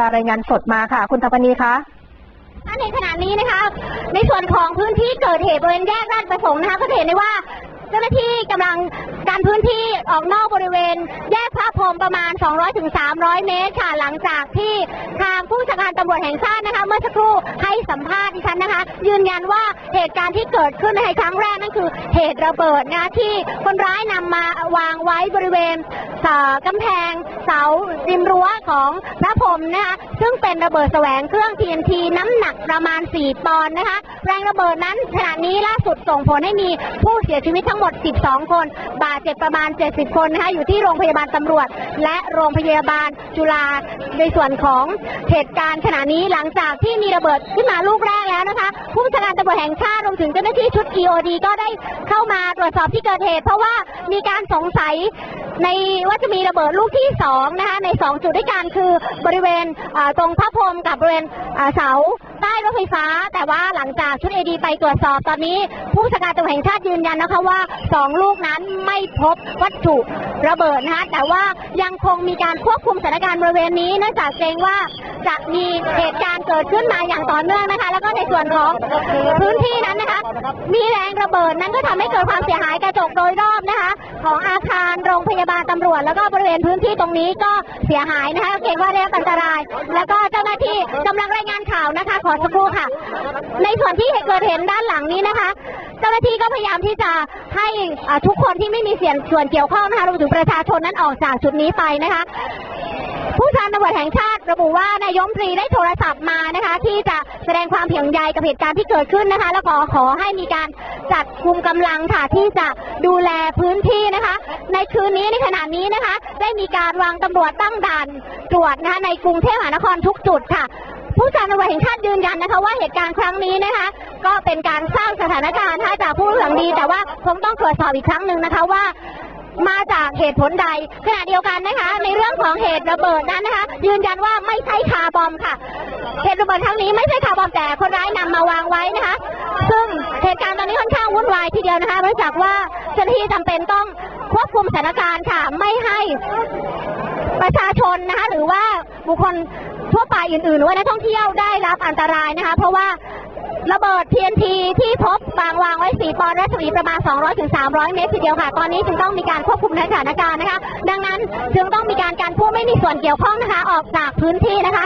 จะรายงานสดมาค่ะ คุณทัพนีคะถ้าในขณะนี้นะคะ ในส่วนของพื้นที่เกิดเหตุบริเวณแยกราชประสงค์นะคะก็เห็นได้ว่าเจ้าหน้าที่กำลังการพื้นที่ออกนอกบริเวณ แยกพระพรหมประมาณ 200ถึง300เมตรค่ะหลังจากที่ทางผู้บัญชการตำรวจแห่งชาตินะคะ เมื่อสักครู่ให้สัมภาษณ์ดิฉันนะคะ ยืนยันว่าเหตุการณ์ที่เกิดขึ้นในครั้งแรกนั่นคือเหตุระเบิดนะคะที่คนร้ายนำมาวางไว้บริเวณ กำแพงเสาริมรั้วของพระพรมนะคะซึ่งเป็นระเบิดแสวงเครื่อง TNT น้ำหนักประมาณ 4 ปอนด์นะคะ แรงระเบิดนั้นขณะนี้ล่าสุดส่งผลให้มีผู้เสียชีวิตทั้งหมด 12 คน บาดเจ็บประมาณ 70 คนนะคะอยู่ที่โรงพยาบาลตำรวจ และโรงพยาบาลจุฬาในส่วนของเหตุการณ์ขณะนี้หลังจากที่มีระเบิดขึ้นมาลูกแรกแล้วนะคะ ผู้บัญชาการตำรวจแห่งชาติรวมถึงเจ้าหน้าที่ชุด EOD ก็ได้เข้ามาตรวจสอบที่เกิดเหตุ เพราะว่ามีการสงสัยในว่าจะมีระเบิดลูกที่สองนะคะในสองจุดด้วยกันคือบริเวณตรงพระพรหมกับบริเวณเสาใต้รถไฟฟ้า แต่ว่าหลังจากชุดเอดีไปตรวจสอบตอนนี้ ผู้บัญชาการตำรวจแห่งชาติยืนยันนะคะว่าสองลูกนั้นไม่พบวัตถุระเบิดนะคะแต่ว่ายังคงมีการควบคุมสถานการณ์บริเวณนี้เนื่องจากเกรงว่าจะมีเหตุการณ์เกิดขึ้นมาอย่างต่อเนื่องนะคะ แล้วก็ในส่วนของพื้นที่นั้นนะคะ มีแรงระเบิดนั้นก็ทำให้เกิดความเสียหายกระจกโดยรอบ ของอาคารโรงพยาบาลตำรวจแล้วก็บริเวณพื้นที่ตรงนี้ก็เสียหายนะคะเกรงว่าได้รับอันตราย แล้วก็เจ้าหน้าที่กำลังรายงานข่าวนะคะ ขอสักครู่ค่ะ ในส่วนที่เกิดเห็นด้านหลังนี้นะคะ เจ้าหน้าที่ก็พยายามที่จะให้ทุกคนที่ไม่มีเสียงส่วนเกี่ยวข้องนะคะรวมถึงประชาชนนั้นออกจากจุดนี้ไปนะคะผู้ชาญตำรวจแห่งชาติระบุว่านายยมตรีได้โทรศัพท์มานะคะ ที่จะแสดงความเพียงใยกับเหตุการณ์ที่เกิดขึ้นนะคะ แล้วก็ขอให้มีการจัดคุมกำลังค่ะที่จะดูแลพื้นที่ ในคืนนี้ในขณะนี้นะคะ ได้มีการวางตำรวจตั้งด่านตรวจนะคะในกรุงเทพมหานครทุกจุดค่ะ ผู้ชาญตำรวจแห่งชาติยืนยันนะคะ ว่าเหตุการณ์ครั้งนี้นะคะ ก็เป็นการสร้างสถานการณ์นะคะจากผู้หวังดี แต่ว่าคงต้องตรวจสอบอีกครั้งหนึ่งนะคะว่ามาจากเหตุผลใดขณะเดียวกันนะคะ ในเรื่องของเหตุระเบิดนั้นนะคะ ยืนยันว่าไม่ใช่คาร์บอมค่ะ เหตุระเบิดครั้งนี้ไม่ใช่คาร์บอมแต่คนร้ายนำมาวางไว้นะคะ วุ่นวายทีเดียวนะคะเนื่องจากว่าเจ้าหน้าที่จำเป็นต้องควบคุมสถานการณ์ค่ะไม่ให้ประชาชนนะคะหรือว่าบุคคลทั่วไปอื่นๆ หรือว่านักท่องเที่ยวได้รับอันตรายนะคะ เพราะว่าระเบิด TNT ที่พบบางวางไว้4ปอนด์รัศมีประมาณ 200 ถึง 300 เมตรทีเดียวค่ะ ตอนนี้จึงต้องมีการควบคุมสถานการณ์นะคะ ดังนั้นจึงต้องมีการการผู้ไม่มีส่วนเกี่ยวข้องนะคะ ออกจากพื้นที่นะคะ